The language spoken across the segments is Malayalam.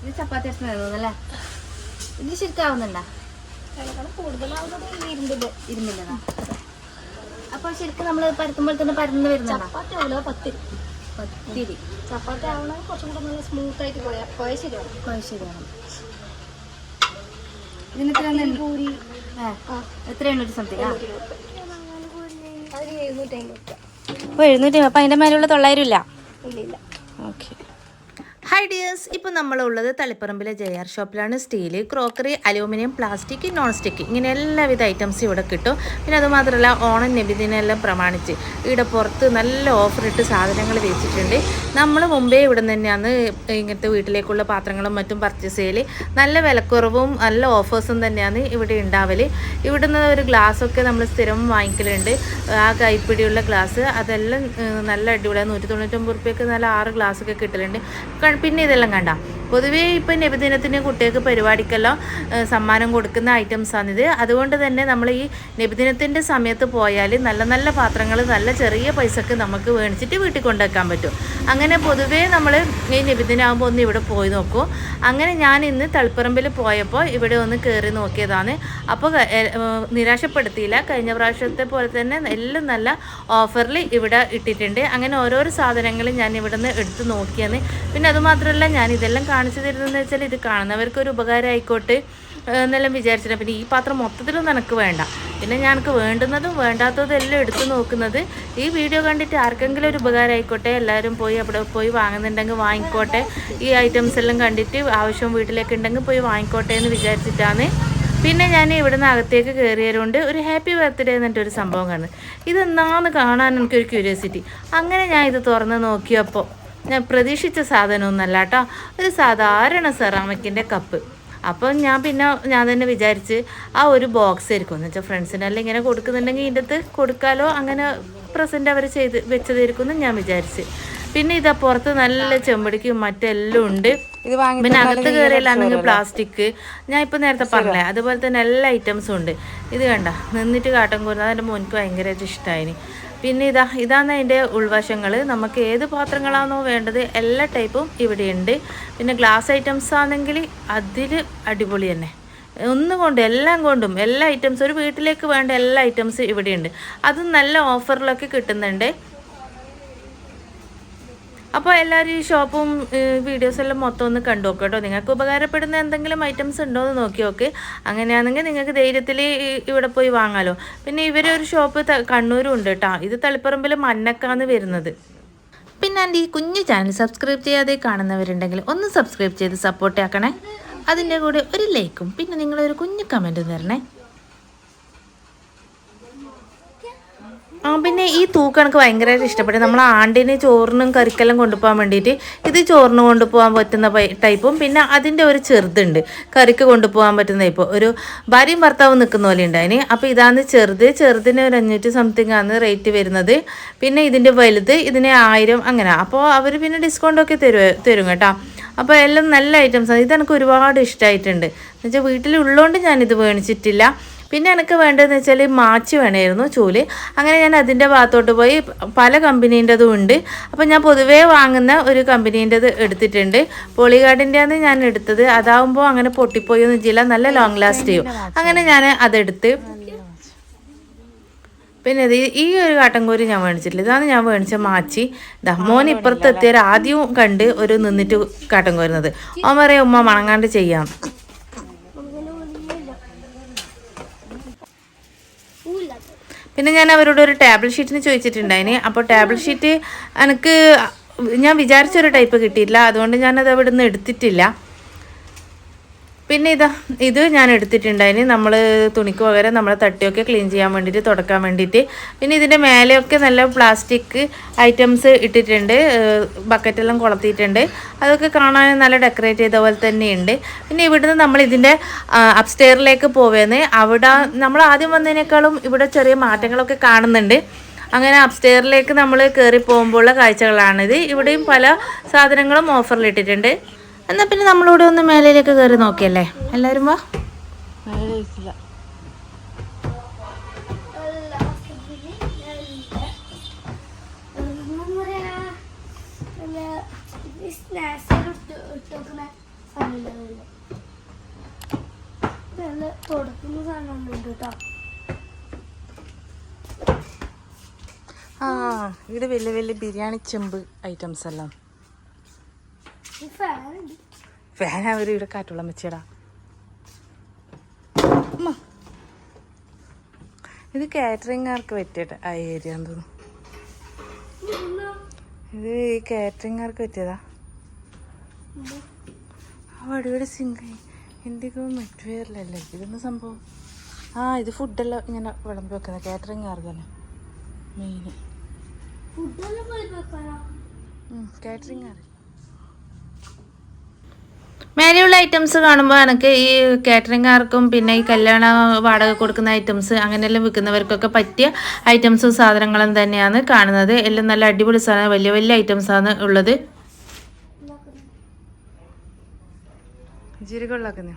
ഇത് ചപ്പാത്തി അല്ലേ ഇത് ശരിക്കാവുന്നുണ്ടോ? കൂടുതലാവുന്നത് അപ്പൊ ശരിക്കും നമ്മൾ പരത്തുമ്പോൾ തന്നെ പരന്ന് വരുന്നുണ്ടോ ചപ്പാത്തി ആവില്ല പത്തിരി. പത്തിരി. ചപ്പാത്തി ആവണമെങ്കിൽ കുറച്ചും കൂടെ നല്ല സ്മൂത്ത് ആയിട്ട് പോയ പോയാൽ ശരിയാണ് കുഴശ്ശേരിയാണ് ഇതിന് എത്ര പൂരി. എത്രയാണ് ഒരു സംതിങ് എഴുന്നൂറ്റി അപ്പൊ അതിന്റെ മേലുള്ള തൊള്ളായിരം ഇല്ല ഇല്ല. ഓക്കെ. ഹൈ ഡിയേഴ്സ് ഇപ്പോൾ നമ്മളുള്ളത് തളിപ്പറമ്പിലെ J R ഷോപ്പിലാണ് steel crockery aluminium plastic non stick ഇങ്ങനെ എല്ലാവിധ ഐറ്റംസും ഇവിടെ കിട്ടും. പിന്നെ അതുമാത്രമല്ല ഓണം നബിദിനെല്ലാം പ്രമാണിച്ച്. ഇവിടെ പുറത്ത് നല്ല ഓഫർ ഇട്ട് സാധനങ്ങൾ വെച്ചിട്ടുണ്ട്. നമ്മൾ മുമ്പേ ഇവിടെ തന്നെയാണ് ഇങ്ങനത്തെ വീട്ടിലേക്കുള്ള പാത്രങ്ങളും മറ്റും പർച്ചേസ് ചെയ്യൽ നല്ല വിലക്കുറവും നല്ല ഓഫേഴ്സും തന്നെയാണ് ഇവിടെ ഉണ്ടാവൽ ഇവിടുന്ന് ഒരു ഗ്ലാസ്സൊക്കെ നമ്മൾ സ്ഥിരം വാങ്ങിക്കലുണ്ട്. ആ കൈപ്പിടിയുള്ള ഗ്ലാസ് അതെല്ലാം നല്ല അടിപൊളിയാണ് നൂറ്റി തൊണ്ണൂറ്റൊമ്പത് റുപ്യക്ക് നല്ല ആറ് ഗ്ലാസ്സൊക്കെ കിട്ടലുണ്ട്. പിന്നെ ഇതെല്ലാം കണ്ട. പൊതുവേ ഇപ്പം നബിദിനത്തിന് കുട്ടികൾക്ക് പരിപാടിക്കെല്ലാം സമ്മാനം കൊടുക്കുന്ന ഐറ്റംസാണിത്. അതുകൊണ്ട് തന്നെ നമ്മൾ ഈ നബിദിനത്തിന്റെ സമയത്ത് പോയാൽ നല്ല നല്ല പാത്രങ്ങൾ നല്ല ചെറിയ പൈസക്ക് നമുക്ക് മേടിച്ചിട്ട് വീട്ടിൽ കൊണ്ടുവയ്ക്കാൻ പറ്റും. അങ്ങനെ പൊതുവേ നമ്മൾ ഈ നബിദിനാകുമ്പോൾ ഒന്ന് ഇവിടെ പോയി നോക്കൂ. അങ്ങനെ ഞാൻ ഇന്ന് തളിപ്പറമ്പിൽ പോയപ്പോൾ ഇവിടെ ഒന്ന് കയറി നോക്കിയതാണ്. അപ്പോൾ നിരാശപ്പെടുത്തിയില്ല. കഴിഞ്ഞ പ്രാവശ്യത്തെ പോലെ തന്നെ എല്ലാം നല്ല ഓഫറിൽ ഇവിടെ ഇട്ടിട്ടുണ്ട്. അങ്ങനെ ഓരോരോ സാധനങ്ങൾ ഞാൻ ഇവിടെ നിന്ന് എടുത്ത് നോക്കിയാണ്. പിന്നെ അതുമാത്രമല്ല ഞാൻ ഇതെല്ലാം കാണിച്ചു തരുന്നതെന്ന് വെച്ചാൽ ഇത് കാണുന്നവർക്ക് ഒരു ഉപകാരമായിക്കോട്ടെ എന്നെല്ലാം വിചാരിച്ചിട്ട്. പിന്നെ ഈ പാത്രം മൊത്തത്തിലൊന്നും എനിക്ക് വേണ്ട. പിന്നെ ഞങ്ങൾക്ക് വേണ്ടുന്നതും വേണ്ടാത്തതും എല്ലാം എടുത്തു നോക്കുന്നത് ഈ വീഡിയോ കണ്ടിട്ട് ആർക്കെങ്കിലും ഒരു ഉപകാരമായിക്കോട്ടെ എല്ലാവരും പോയി അവിടെ പോയി വാങ്ങുന്നുണ്ടെങ്കിൽ വാങ്ങിക്കോട്ടെ ഈ ഐറ്റംസ് എല്ലാം കണ്ടിട്ട് ആവശ്യം വീട്ടിലേക്ക് ഉണ്ടെങ്കിൽ പോയി വാങ്ങിക്കോട്ടെ എന്ന് വിചാരിച്ചിട്ടാണ്. പിന്നെ ഞാൻ ഇവിടുന്ന് അകത്തേക്ക് കയറിയതുകൊണ്ട് ഒരു ഹാപ്പി ബർത്ത്ഡേ എന്നിട്ട് ഒരു സംഭവം കാണുന്നത് ഇതെന്നാന്ന് കാണാൻ എനിക്കൊരു ക്യൂരിയോസിറ്റി അങ്ങനെ ഞാൻ ഇത് തുറന്ന് നോക്കിയപ്പോൾ ഞാൻ പ്രതീക്ഷിച്ച സാധനമൊന്നല്ല കേട്ടോ. ഒരു സാധാരണ സെറാമിക്കിന്റെ കപ്പ് അപ്പം ഞാൻ പിന്നെ ഞാൻ തന്നെ വിചാരിച്ച് ആ ഒരു ബോക്സ് ആയിരിക്കും. എന്ന് വെച്ചാൽ ഫ്രണ്ട്സിനെല്ലാം ഇങ്ങനെ കൊടുക്കുന്നുണ്ടെങ്കിൽ ഇതിന്റെ അകത്ത് കൊടുക്കാലോ അങ്ങനെ പ്രസന്റ് അവർ ചെയ്ത് വെച്ചതായിരിക്കും എന്ന് ഞാൻ വിചാരിച്ച്. പിന്നെ ഇതാ പുറത്ത് നല്ല ചെമ്പടിക്കും മറ്റെല്ലാം ഉണ്ട്. പിന്നെ അകത്ത് കയറിയില്ലാന്നെങ്കിൽ പ്ലാസ്റ്റിക് ഞാൻ ഇപ്പം നേരത്തെ പറഞ്ഞേ അതുപോലെ തന്നെ എല്ലാ ഐറ്റംസും ഉണ്ട്. ഇത് കണ്ട നിന്നിട്ട് കാട്ടം കൂടുന്നത് അതിന്റെ മോനിക്ക് ഭയങ്കരമായിട്ട് ഇഷ്ടമായിന് പിന്നെ ഇതാ ഇതാണ് അതിന്റെ ഉൾവശങ്ങൾ നമുക്ക് ഏത് പാത്രങ്ങളാണോ വേണ്ടത് എല്ലാ ടൈപ്പും ഇവിടെയുണ്ട്. പിന്നെ ഗ്ലാസ് ഐറ്റംസ് ആണെങ്കിൽ അതിൽ അടിപൊളി തന്നെ. ഒന്നുകൊണ്ട് എല്ലാം കൊണ്ടും എല്ലാ ഐറ്റംസും ഒരു വീട്ടിലേക്ക് വേണ്ട എല്ലാ ഐറ്റംസും ഇവിടെയുണ്ട്. അതും നല്ല ഓഫറിലൊക്കെ കിട്ടുന്നുണ്ട്. അപ്പോൾ എല്ലാവരും ഈ ഷോപ്പും വീഡിയോസ് എല്ലാം മൊത്തം ഒന്ന് കണ്ടു നോക്കുക കേട്ടോ. നിങ്ങൾക്ക് ഉപകാരപ്പെടുന്ന എന്തെങ്കിലും ഐറ്റംസ് ഉണ്ടോ എന്ന് നോക്കി നോക്ക്. അങ്ങനെയാണെങ്കിൽ നിങ്ങൾക്ക് ധൈര്യത്തിൽ ഇവിടെ പോയി വാങ്ങാലോ. പിന്നെ ഇവരെ ഒരു ഷോപ്പ് കണ്ണൂരും ഉണ്ട് കേട്ടോ ഇത് തളിപ്പറമ്പിൽ മന്നക്കാന്ന് വരുന്നത്. പിന്നെ എന്റെ ഈ കുഞ്ഞു ചാനൽ സബ്സ്ക്രൈബ് ചെയ്യാതെ കാണുന്നവരുണ്ടെങ്കിൽ ഒന്ന് സബ്സ്ക്രൈബ് ചെയ്ത് സപ്പോർട്ട് ആക്കണേ. അതിന്റെ കൂടെ ഒരു ലൈക്കും പിന്നെ നിങ്ങളൊരു കുഞ്ഞു കമന്റും തരണേ. ആ പിന്നെ ഈ തൂക്കം എനിക്ക് ഭയങ്കരമായിട്ട് ഇഷ്ടപ്പെട്ടു. നമ്മൾ ആണ്ടിന് ചോറിനും കറിക്കെല്ലാം കൊണ്ടുപോകാൻ വേണ്ടിയിട്ട് ഇത് ചോറിന് കൊണ്ടുപോകാൻ പറ്റുന്ന ടൈപ്പും പിന്നെ അതിന്റെ ഒരു ചെറുതുണ്ട്. കറിക്ക് കൊണ്ടുപോകാൻ പറ്റുന്ന ടൈപ്പ്. ഒരു ഭാര്യയും ഭർത്താവും നിൽക്കുന്ന പോലെ ഉണ്ടായിന് അപ്പോൾ ഇതാണ് ചെറുത്. ചെറുതിന് ഒരു അഞ്ഞൂറ്റി സംതിങ് ആണ് റേറ്റ് വരുന്നത്. പിന്നെ ഇതിന്റെ വലുത് ഇതിന് ആയിരം അങ്ങനെ. അപ്പോൾ അവർ പിന്നെ ഡിസ്കൗണ്ട് ഒക്കെ തരും തരും കേട്ടോ. അപ്പോൾ എല്ലാം നല്ല ഐറ്റംസാണ് ഇത് എനിക്ക് ഒരുപാട് ഇഷ്ടമായിട്ടുണ്ട് എന്നുവെച്ചാൽ വീട്ടിലുള്ളതുകൊണ്ട് ഞാനിത് മേടിച്ചിട്ടില്ല പിന്നെ എനിക്ക് വേണ്ടതെന്ന് വെച്ചാൽ മാച്ച് വേണമായിരുന്നു ചൂൽ. അങ്ങനെ ഞാൻ അതിന്റെ ഭാഗത്തോട്ട് പോയി. പല കമ്പനീന്റെതും ഉണ്ട്. അപ്പോൾ ഞാൻ പൊതുവേ വാങ്ങുന്ന ഒരു കമ്പനീന്റെത് എടുത്തിട്ടുണ്ട്. പോളിഗാർഡിന്റെയാണ് ഞാൻ എടുത്തത്. അതാവുമ്പോൾ അങ്ങനെ പൊട്ടിപ്പോയി ഒന്നും ചെയ്യില്ല. നല്ല ലോങ് ലാസ്റ്റ് ചെയ്യും അങ്ങനെ ഞാൻ അതെടുത്ത്. പിന്നെ ഇത് ഈ ഒരു കാട്ടൻകോരി ഞാൻ മേടിച്ചിട്ടില്ല. ഇതാണ് ഞാൻ മേടിച്ച മാച്ചി. ദാ മോൻ ഇപ്പുറത്ത് എത്തിയാൽ ആദ്യവും കണ്ട് ഒരു നിന്നിട്ട് കാട്ടൻ കോരുന്നത്. പറയാം ഉമ്മ മണങ്ങാണ്ട് ചെയ്യാം. പിന്നെ ഞാൻ അവരോട് ഒരു ടേബിൾ ഷീറ്റിന് ചോദിച്ചിട്ടുണ്ടായിന്. അപ്പോൾ ടേബിൾ ഷീറ്റ് എനിക്ക് ഞാൻ വിചാരിച്ചൊരു ടൈപ്പ് കിട്ടിയില്ല അതുകൊണ്ട് ഞാനത് അവിടെ നിന്ന് എടുത്തിട്ടില്ല. പിന്നെ ഇതാ ഇത് ഞാൻ എടുത്തിട്ടുണ്ടായിന് നമ്മൾ തുണിക്ക് പകരം നമ്മളെ തട്ടിയൊക്കെ ക്ലീൻ ചെയ്യാൻ വേണ്ടിയിട്ട് തുടക്കാൻ വേണ്ടിയിട്ട്. പിന്നെ ഇതിന്റെ മേലെയൊക്കെ നല്ല പ്ലാസ്റ്റിക് ഐറ്റംസ് ഇട്ടിട്ടുണ്ട്. ബക്കറ്റെല്ലാം കൊളത്തിയിട്ടുണ്ട്. അതൊക്കെ കാണാൻ നല്ല ഡെക്കറേറ്റ് ചെയ്ത പോലെ തന്നെയുണ്ട്. പിന്നെ ഇവിടുന്ന് നമ്മൾ ഇതിന്റെ അപ്സ്റ്റെയറിലേക്ക് പോവേന്ന്. അവിടെ നമ്മൾ ആദ്യം വന്നതിനേക്കാളും ഇവിടെ ചെറിയ മാറ്റങ്ങളൊക്കെ കാണുന്നുണ്ട്. അങ്ങനെ അപ്സ്റ്റെയറിലേക്ക് നമ്മൾ കയറി പോകുമ്പോഴുള്ള കാഴ്ചകളാണിത്. ഇവിടെയും പല സാധനങ്ങളും ഓഫറിൽ ഇട്ടിട്ടുണ്ട്. എന്നാൽ പിന്നെ നമ്മളിവിടെ ഒന്ന് മേലയിലേക്ക് കയറി നോക്കിയല്ലേ? എല്ലാവരും വാ. കേട്ടോ ആ ഇവിടെ വലിയ വലിയ ബിരിയാണി ചെമ്പ് ഐറ്റംസ് എല്ലാം. ഫാൻ അവർ ഇവിടെ കാറ്റുള്ള വെച്ചടാ ഇത് കാറ്ററിംഗുകാർക്ക് പറ്റിയിട്ട് ആ ഏരിയ തോന്നുന്നു. ഇത് ഈ കാറ്ററിംഗുകാർക്ക് പറ്റിയതാ. ആ വടിയുടെ സിംഗായി എന്തൊക്കെയോ മറ്റു പേരിലല്ലേ സംഭവം? ആ ഇത് ഫുഡെല്ലാം ഇങ്ങനെ വിളമ്പി വെക്കുന്നത് കാറ്ററിംഗുകാർക്ക് തന്നെ മെയിൻ കാറ്ററിംഗുകാർ മേലെയുള്ള ഐറ്റംസ് കാണുമ്പോൾ എനിക്ക് ഈ കാറ്ററിംഗുകാർക്കും പിന്നെ ഈ കല്യാണ വാടക കൊടുക്കുന്ന ഐറ്റംസ് അങ്ങനെയെല്ലാം വിൽക്കുന്നവർക്കൊക്കെ പറ്റിയ ഐറ്റംസും സാധനങ്ങളും തന്നെയാണ് കാണുന്നത്. എല്ലാം നല്ല അടിപൊളി സാധനം വലിയ വലിയ ഐറ്റംസ് ആണ് ഉള്ളത്. ജീരകമുള്ളാക്കുന്ന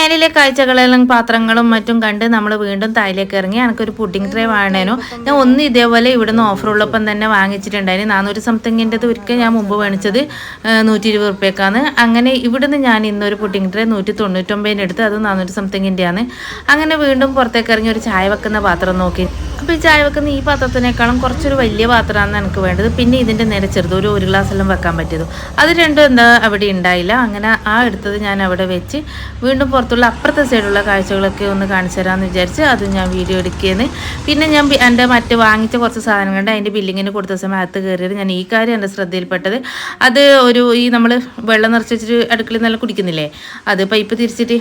മേലിലെ കാഴ്ചകളെല്ലാം പാത്രങ്ങളും മറ്റും കണ്ട് നമ്മൾ വീണ്ടും തായിലേക്ക് ഇറങ്ങി. എനിക്കൊരു പുഡിംഗ് ട്രേ വാങ്ങണേനു ഞാൻ ഒന്ന് ഇതേപോലെ ഇവിടുന്ന് ഓഫർ ഉള്ളപ്പം തന്നെ വാങ്ങിച്ചിട്ടുണ്ടായിരുന്നു നാനൂറ് സംതിങ്ങിന്റെത് ഒരിക്കൽ ഞാൻ മുമ്പ് മേടിച്ചത് നൂറ്റി ഇരുപത് റുപ്യക്കാണ് അങ്ങനെ ഇവിടുന്ന് ഞാൻ ഇന്നൊരു പുഡിംഗ് ട്രേ നൂറ്റി തൊണ്ണൂറ്റൊമ്പതിന് എടുത്ത് അത് നാനൂറ്റി സംതിങ്ങിന്റെയാണ് അങ്ങനെ വീണ്ടും പുറത്തേക്ക് ഇറങ്ങി ഒരു ചായ വെക്കുന്ന പാത്രം നോക്കി. അപ്പോൾ ഈ ചായ വെക്കുന്ന ഈ പാത്രത്തിനേക്കാളും കുറച്ചൊരു വലിയ പാത്രമാണ് എനിക്ക് വേണ്ടത്. പിന്നെ ഇതിന്റെ നേരെ ചെറുത് ഒരു ഒരു ഗ്ലാസ് എല്ലാം വെക്കാൻ പറ്റിയത്. അത് രണ്ടും എന്താ അവിടെ ഉണ്ടായില്ല. അങ്ങനെ ആ എടുത്തത് ഞാൻ അവിടെ വെച്ച് വീണ്ടും പുറത്തുള്ള അപ്പുറത്തെ സൈഡുള്ള കാഴ്ചകളൊക്കെ ഒന്ന് കാണിച്ചു തരാമെന്ന് വിചാരിച്ച് അത് ഞാൻ വീഡിയോ എടുക്കുകയെന്ന് പിന്നെ ഞാൻ എന്റെ മറ്റ് വാങ്ങിച്ച കുറച്ച് സാധനങ്ങളുണ്ട് അതിന്റെ ബില്ലിങ്ങിന് കൊടുത്ത സമയത്ത് കയറിയത് ഞാൻ ഈ കാര്യം എന്റെ ശ്രദ്ധയിൽപ്പെട്ടത്. അത് ഒരു ഈ നമ്മൾ വെള്ളം നിറച്ച് വെച്ചിട്ട് അടുക്കളയിൽ നല്ല കുടിക്കുന്നില്ലേ? അത് പൈപ്പ് തിരിച്ചിട്ട്.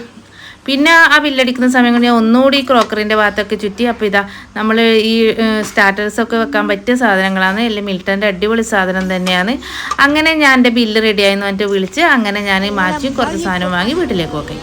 പിന്നെ ആ ബില്ലടിക്കുന്ന സമയം കൊണ്ട് ഞാൻ ഒന്നുകൂടി ക്രോക്കറിന്റെ ഭാഗത്തൊക്കെ ചുറ്റി. അപ്പോൾ ഇതാ നമ്മൾ ഈ സ്റ്റാർട്ടേഴ്സൊക്കെ വെക്കാൻ പറ്റിയ സാധനങ്ങളാണ്. അല്ലെങ്കിൽ മിൽട്ടന്റെ അടിപൊളി സാധനം തന്നെയാണ്. അങ്ങനെ ഞാൻ എന്റെ ബില്ല് റെഡിയായെന്ന് പറഞ്ഞിട്ട് വിളിച്ച് അങ്ങനെ ഞാൻ മാറ്റി കുറച്ച് സാധനം വാങ്ങി വീട്ടിലേക്ക്. പോയി